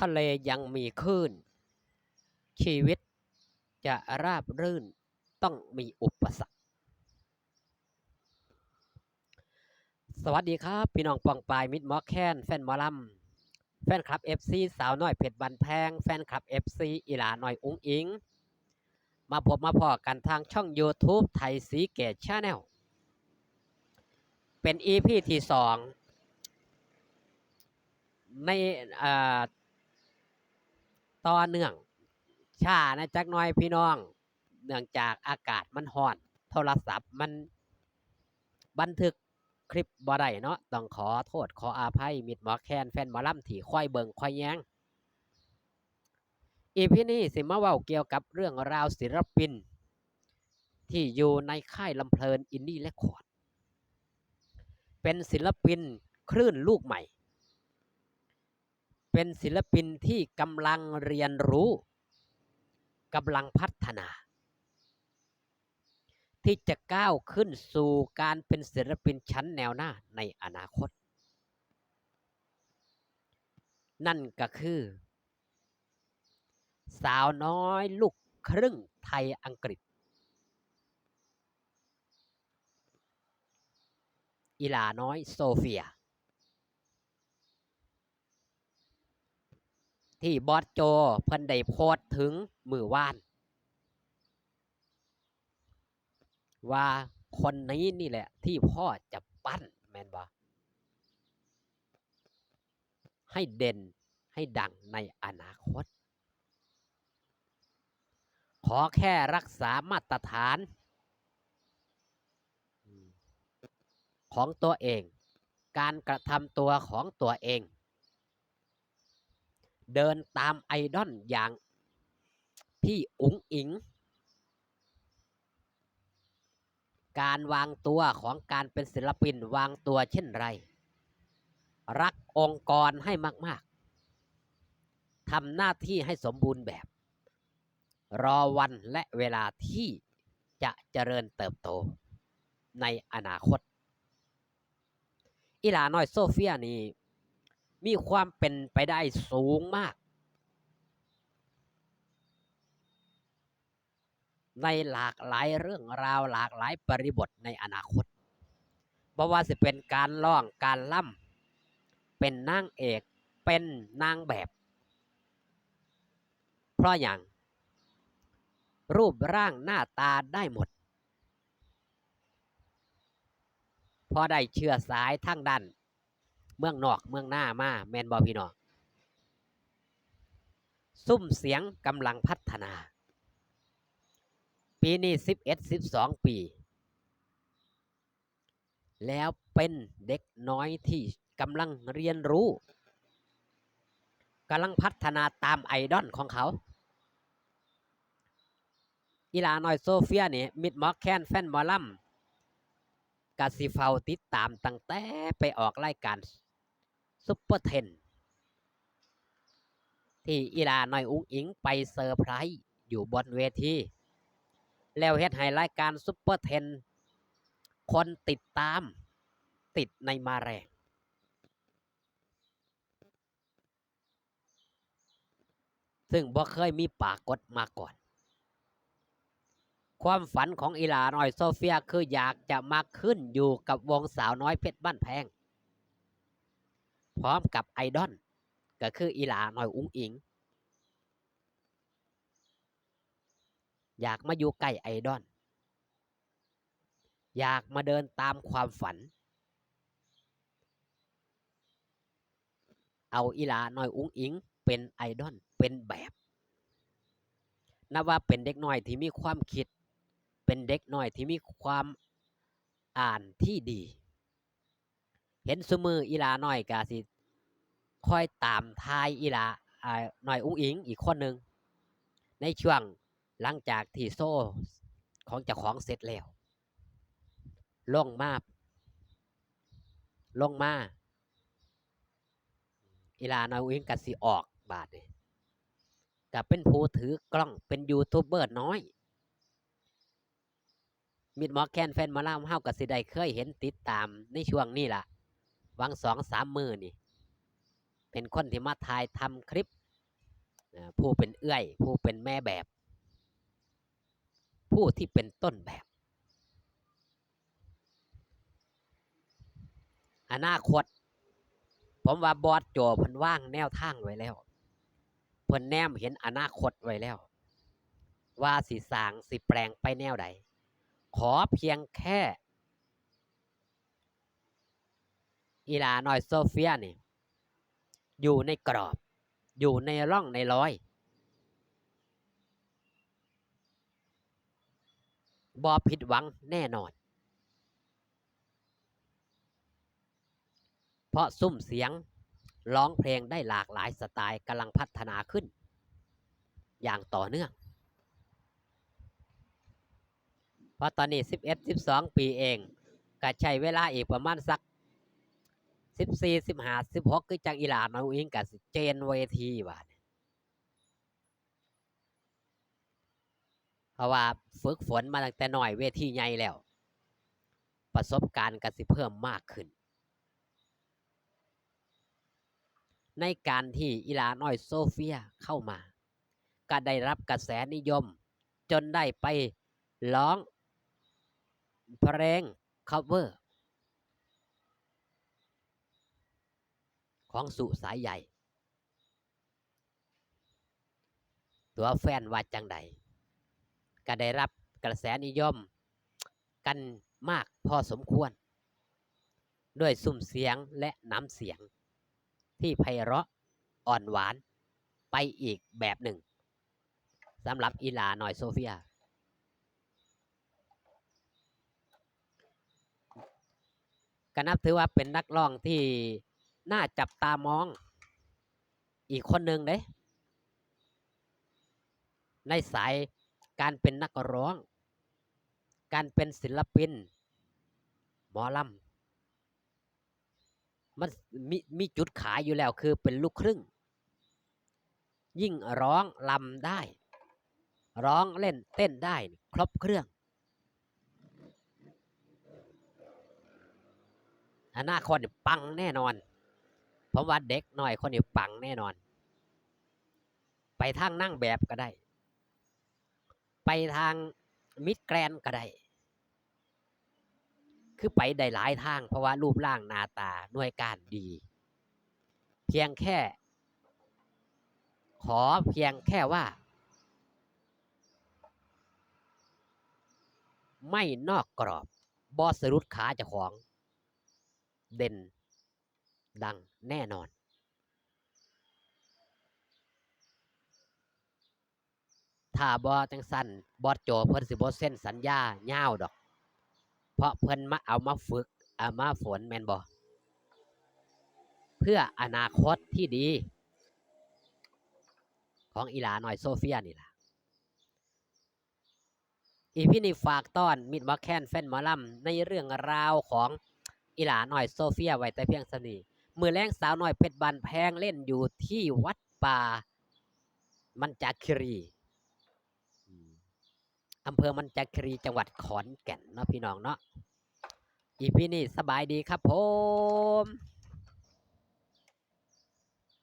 ทะเลยังมีคลื่น ชีวิตจะราบรื่นต้องมีอุปสรรค สวัสดีครับ พี่น้องปองปายมิดมอแคนแฟนมอลำแฟนคลับ FC สาวน้อยเพชรบันแพง แฟนคลับ FC อีหลาน้อยอุ้งอิง มาพบมาพอกันทางช่อง YouTube ไทยสีเกตชาแนลเป็น EP ที่สองในอ่า ต่อเนื่องชานะจักหน้อยพี่น้อง เนื่องจากอากาศมันร้อน โทรศัพท์มันบันทึกคลิปบ่ได้เนาะต้องขอโทษขออาภัยมิดหมอแคนแฟนหมอลำที่ค่อยเบิงค่อยแยงอีพีนี้สิมาเว้าเกี่ยวกับเรื่องราวศิลปิน ที่อยู่ในค่ายลำเพลินอินดี้เรคคอร์ดเป็นศิลปินคลื่นลูกใหม่ เป็นศิลปินที่กำลังเรียนรู้กำลังพัฒนา ที่จะก้าวขึ้นสู่การเป็นศิลปินชั้นแนวหน้าในอนาคต นั่นก็คือ สาวน้อยลูกครึ่งไทยอังกฤษอีลาน้อยโซเฟีย ที่บอสโจเพิ่นได้โพสต์ถึงมือวาน ว่าคนนี้นี่แหละ ที่พ่อจะปั้นแมนบอให้เด่นให้ดังในอนาคต ขอแค่รักษามาตรฐาน ของตัวเอง การกระทำตัวของตัวเอง เดินตามไอดอลอย่าง พี่อุ๋งอิง การวางตัวของการเป็นศิลปินวางตัวเช่นไร รักองค์กรให้มากๆทำหน้าที่ให้สมบูรณ์แบบ รอวันและเวลาที่จะเจริญเติบโตในอนาคต อีหลาน้อยโซเฟียนี่ มีความเป็นไปได้สูงมาก ในหลากหลายเรื่องราวหลากหลายบริบทในอนาคตบ่ว่าจะเป็นการร้องการล่ำเป็นนางเอกเป็นนางแบบ เพราะอย่าง รูปร่างหน้าตาได้หมดพอได้เชื่อสายทั้งด้าน เมืองนอกเมืองหน้ามาแมนบอพี่น้องซุ่มเสียงกำลังพัฒนา ปีนี้สิบเอ็ดสิบสองปี แล้วเป็นเด็กน้อยที่กำลังเรียนรู้กำลังพัฒนาตามไอดอลของเขา อีลาน้อยโซเฟียนี่มิดมอกแคนแฟนมอลัมกาสิเฝ้าติดตามตั้งแต่ไปออกรายการ ซุปเปอร์เทนที่อีลาน้อยอุ้งอิงไปเซอร์ไพรส์อยู่บนเวที แล้วเฮ็ดให้รายการซุปเปอร์เทนคนติดตามติดในมาแรงซึ่งบ่เคยมีปรากฏมาก่อน ความฝันของอีลาน้อยโซเฟียคืออยากจะมาขึ้นอยู่กับวงสาวน้อยเพชรบ้านแพง พร้อมกับไอดอลก็คืออีหลาหน้อยอุ้งอิง อยากมาอยู่ใกล้ไอดอลอยากมาเดินตามความฝัน เอาอีหลาหน้อยอุ้งอิง เป็นไอดอลเป็นแบบนับว่าเป็นเด็กน้อยที่มีความคิด เป็นเด็กน้อยที่มีความอ่านที่ดี เห็นสมืออีลาน้อยกาสิคอยตามทายอีลาอ่าน้อยอุ้งอิงอีกคนหนึ่งในช่วงหลังจากที่โซ่ของเจ้าของเสร็จแล้วลงมาลงมาอีลาน้อยอุ้งอิงกัสิออกบาทนี่กับเป็นผู้ถือกล้องเป็นยูทูบเบอร์น้อยมิดหมอแคนแฟนมาล่าเฮากับสิได้เคยเห็นติดตามในช่วงนี้ล่ะ วังสองสามมือนี่ เป็นคนที่มาถ่ายทำคลิป ผู้เป็นเอื้อย ผู้เป็นแม่แบบ ผู้ที่เป็นต้นแบบ อนาคต ผมว่าบอสโจเพิ่นว่างแนวทางไว้แล้วเพิ่นแนมเห็นอนาคตไว้แล้ว ว่าสิสางสิแปลงไปแนวใดขอเพียงแค่ อีหลาน้อยโซเฟียนี่อยู่ในกรอบ อยู่ในร่องในร้อยบอผิดหวังแน่นอน เพราะซุ้มเสียงร้องเพลงได้หลากหลายสไตล์กำลังพัฒนาขึ้น อย่างต่อเนื่อง เพราะตอนนี้ 11 12 ปีเองก็ใช้เวลาอีกประมาณสัก 14 15 16คือจังอีหลาน้องอิงกับเจนเวทีบาดนี้เพราะว่าฝึกฝนมาตั้งแต่น้อยเวทีใหญ่แล้ว ประสบการณ์ก็สิเพิ่มมากขึ้น ในการที่อีลาน้อยโซเฟียเข้ามา ก็ได้รับกระแสนิยม จนได้ไปร้องเพลง cover ของสุสายใหญ่ ตัวแฟนว่าจังใดก็ได้รับกระแสนิยม กันมากพอสมควร ด้วยสุ่มเสียงและน้ำเสียง ที่ไพเราะอ่อนหวานไปอีกแบบหนึ่งสำหรับอีหลาหน่อยโซเฟีย ก็นับถือว่าเป็นนักร้องที่ น่าจับตามอง อีกคนหนึ่งเด้ในสายการเป็นนักร้อง การเป็นศิลปิน หมอลำมันมีมีจุดขายอยู่แล้วคือเป็นลูกครึ่ง ยิ่งร้องลำได้ ร้องเล่นเต้นได้ ครบเครื่อง อนาคตปังแน่นอน ผมว่าเด็กน้อยคนนี้ปังแน่นอน ไปทางนั่งแบบก็ได้ ไปทางมิดแกรนก็ได้ คือไปได้หลายทาง เพราะว่ารูปร่างหน้าตาหน่วยการดี เพียงแค่ ขอเพียงแค่ว่า ไม่นอกกรอบบอสรุดขาเจ้าของ เด่น ดังแน่นอน ถ้าบอจังสันบอโจเพิ่นสิบ่เซ็นสัญญาเง่าดอก เพราะเพิ่นมาเอามาฝึกเอามาฝนแมนบอเพื่ออนาคตที่ดี ของอีหลาหน่อยโซเฟียนี่ล่ะอีพี่นี่ฝากต้อนมิดมาแคนแฟนมอลำในเรื่องราวของอีหลาหน่อยโซเฟียไว้แต่เพียงสนี มือแรงสาวหน่อยเพชรบันแพงเล่นอยู่ที่วัดป่า มันจากครีอำเภอมันจากครีจังหวัดขอนแก่นเนาะพี่น้องเนาะอีพี่นี่สบายดีครับผม